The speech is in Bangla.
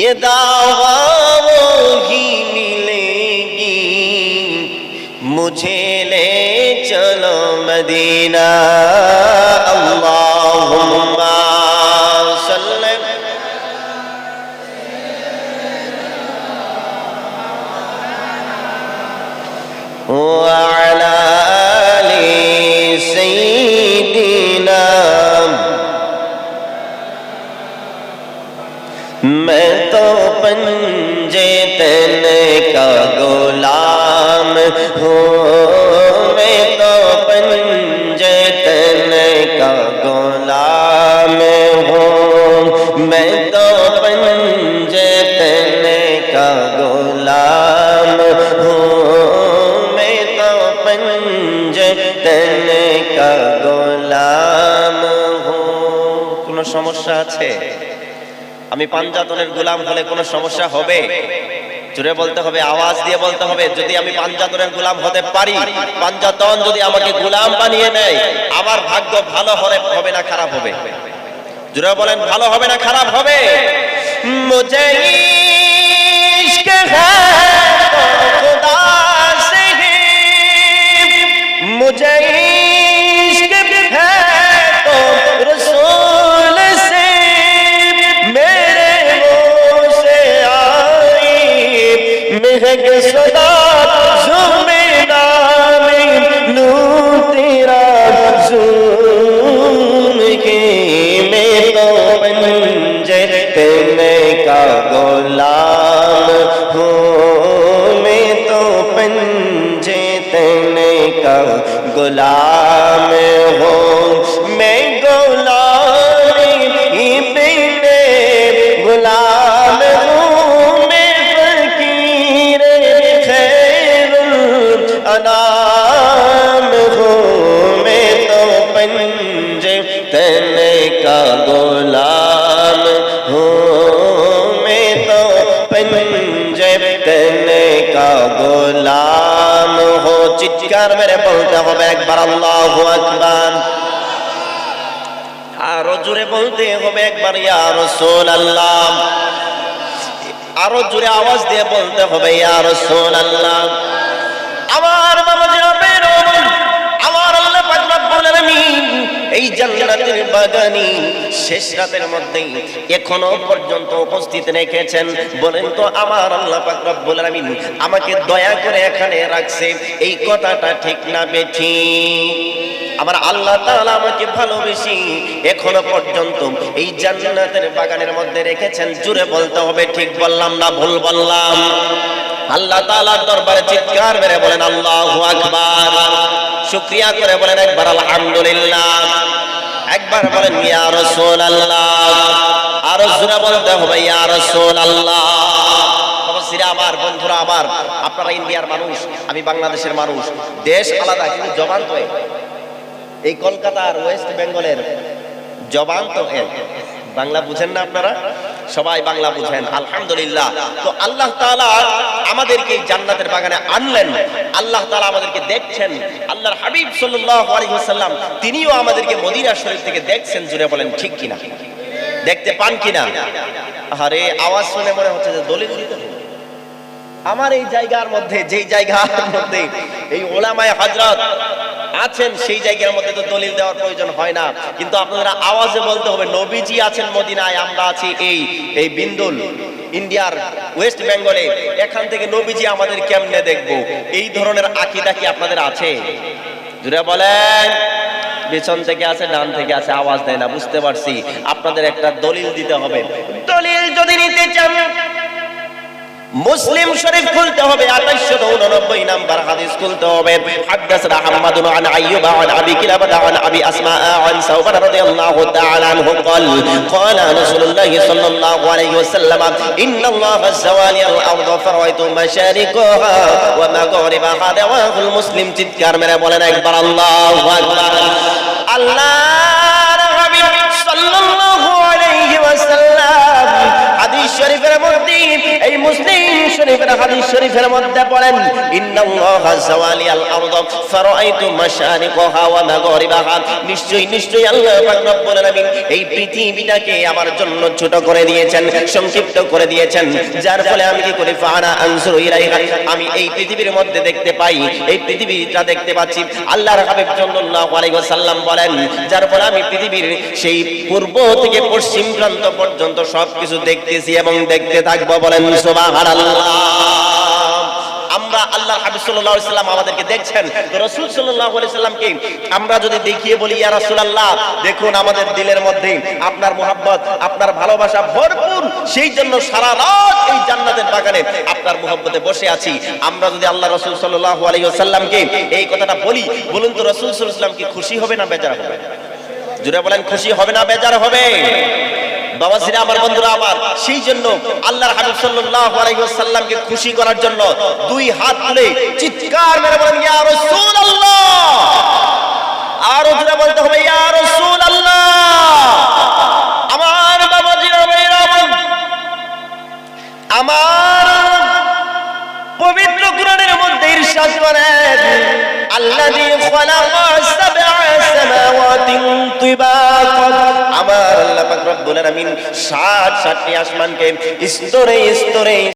ये दावा ही मिलेगी मुझे ले चलो मदीना अल्लाहुम्मा میں تو پنجے تن کا غلام ہوں میں تو پنجے تن کا غلام ہوں میں تو پنجے تن کا غلام ہوں میں تو پنجے تن کا غلام ہوں কোনো সমস্যা আছে আমি পাঞ্জাতনের গোলাম হলে কোনো সমস্যা হবে? জোরে বলতে হবে, আওয়াজ দিয়ে বলতে হবে, যদি আমি পাঞ্জাতনের গোলাম হতে পারি, পাঞ্জাতন যদি আমাকে গোলাম বানিয়ে নেয় আমার ভাগ্য ভালো হবে হবে না, খারাপ হবে? জোরে বলেন, ভালো হবে না, খারাপ হবে? মুঝে ইশক হ্যায় غلام ہو میں غلام بنے غلام ہوں۔ میں فقیر خیر انا চিৎকার মেরে বলতে হবে একবার, আল্লাহু আকবার। আরও জোরে বলতে হবে একবার, ইয়া রাসূলুল্লাহ। আরও জোরে আওয়াজ দিয়ে বলতে হবে, ইয়া রাসূলুল্লাহ। আমার বাবা এই জান্নাতের বাগানি শেষ রাতের মধ্যেই এখনও পর্যন্ত উপস্থিত রেখেছেন। বলেন তো, আমার আল্লাহ পাক রব্বুল আলামিন আমাকে দয়া করে এখানে রাখছে। এই কথাটা ঠিক না বেঠি। আমার আল্লাহ তাআলা আমাকে ভালোবেসি এখনও পর্যন্ত এই জান্নাতের বাগানের মধ্যে রেখেছেন। জুড়ে বলতে হবে, ঠিক বললাম না ভুল বললাম? আল্লাহ তাআলার দরবারে চিৎকার মেরে বলেন, আল্লাহু আকবার। শুকরিয়া করে বলেন, একবার আলহামদুলিল্লাহ। একবার বলেন, ইয়া রাসূলুল্লাহ। আরও জোরে বলতে হবে, ইয়া রাসূলুল্লাহ। বাবাজিরা আমার, বন্ধুরা আমার, আপনারা ইন্ডিয়ার মানুষ, আমি বাংলাদেশের মানুষ, দেশ আলাদা, কিন্তু জবান তো এই কলকাতার ওয়েস্ট বেঙ্গলের জবান তো বাংলা বুঝেন না আপনারা? সবাই বাংলা বুঝেন, আলহামদুলিল্লাহ। তো আল্লাহ তাআলা আমাদেরকে জান্নাতের বাগানে আনলেন। আল্লাহ তাআলা আমাদেরকে দেখছেন। আল্লাহর হাবিব ওয়াসাল্লাম, তিনিও আমাদেরকে মদিনা শরীফ থেকে দেখছেন, জুড়ে বলেন, ঠিক কিনা? দেখতে পান কিনা? আরে আওয়াজ শুনে মনে হচ্ছে যে দলিল আমার এই জায়গার মধ্যে, যেই জায়গার মধ্যে এই ওলামায় হজরত আছেন, সেই জায়গার মধ্যে তো দলিল দেওয়ার প্রয়োজন হয় না। কিন্তু আপনারা আওয়াজে বলতে হবে, নবীজি আছেন মদিনায়, আমরা আছি এই এই বিন্দুল, ইন্ডিয়ার ওয়েস্ট বেঙ্গলে, এখান থেকে নবীজি আমাদের কেমনে দেখব? এই ধরনের আকিদা কি আপনাদের আছে? জুড়ে বলেন, পেছন থেকে আছে, ডান থেকে আছে, আওয়াজ দেয় না, বুঝতে পারছি। আপনাদের একটা দলিল দিতে হবে। দলিল যদি নিতে চান মুসলিম শরীফ খুলতে হবে 2889 নাম্বার হাদিস খুলতে হবে হাদাসনা আহমদ আন আইয়ুব আন আবি কিলাবা আন আবি আসমা আন সাউবান রাদিয়াল্লাহু তাআলা আনহু قال قال رسول الله صلى الله عليه وسلم ان الله الزوال الارض فرأيت مشارقها ومغاربها رواه المسلم চিৎকার মেরে বলেন একবার আল্লাহু আকবার আল্লাহর এই ছোট করে দিয়েছেন, সংক্ষিপ্ত করে দিয়েছেন। যার ফলে আমি কি করি? আনসুরু আমি এই পৃথিবীর মধ্যে দেখতে পাই, এই পৃথিবীটা দেখতে পাচ্ছি। আল্লাহর হাবিব বলেন, যার ফলে আমি পৃথিবীর সেই পূর্ব থেকে পশ্চিম প্রান্ত পর্যন্ত সবকিছু দেখতেছি এবং দেখতে থাকব। বলেন, সুবহানাল্লাহ। আমরা আল্লাহ হাবিব আমাদেরকে দেখছেন। আমরা যদি দেখিয়ে বলি দেখুন আমাদের দিলের মধ্যে আপনার মোহাব্বত, আপনার ভালোবাসা ভরপুর। সেই জন্য এই জান্নাতের বাগানে আপনার বসে আছি। আমরা যদি আল্লাহ রাসূল আলাইহি এই কথাটা বলি, বলুন তো রাসূল আলাইহি কি খুশি হবে না বেজার হবে? জুড়ে বলেন, খুশি হবে না বেজার হবে? বাবাজিরা আমার বন্ধুরা আমার, সেই জন্য আল্লাহর হাবিব সাল্লাল্লাহু আলাইহি ওয়াসাল্লামকে খুশি করার জন্য দুই হাত তুলে চিৎকার মেরে বলেন, ইয়া রাসূলুল্লাহ! আরও জোরে বলতে হবে, ইয়া রাসূলুল্লাহ! আমার বাবাজিরা ভাইরা আমার পবিত্র কোরআনের মধ্যে ইরশাদ করেন, আল্লাযী খালাকা সাবআ সামাওয়াতিন পাক রব্বুল আলামিন সাত সাতটি আসমানকে স্তরে স্তরে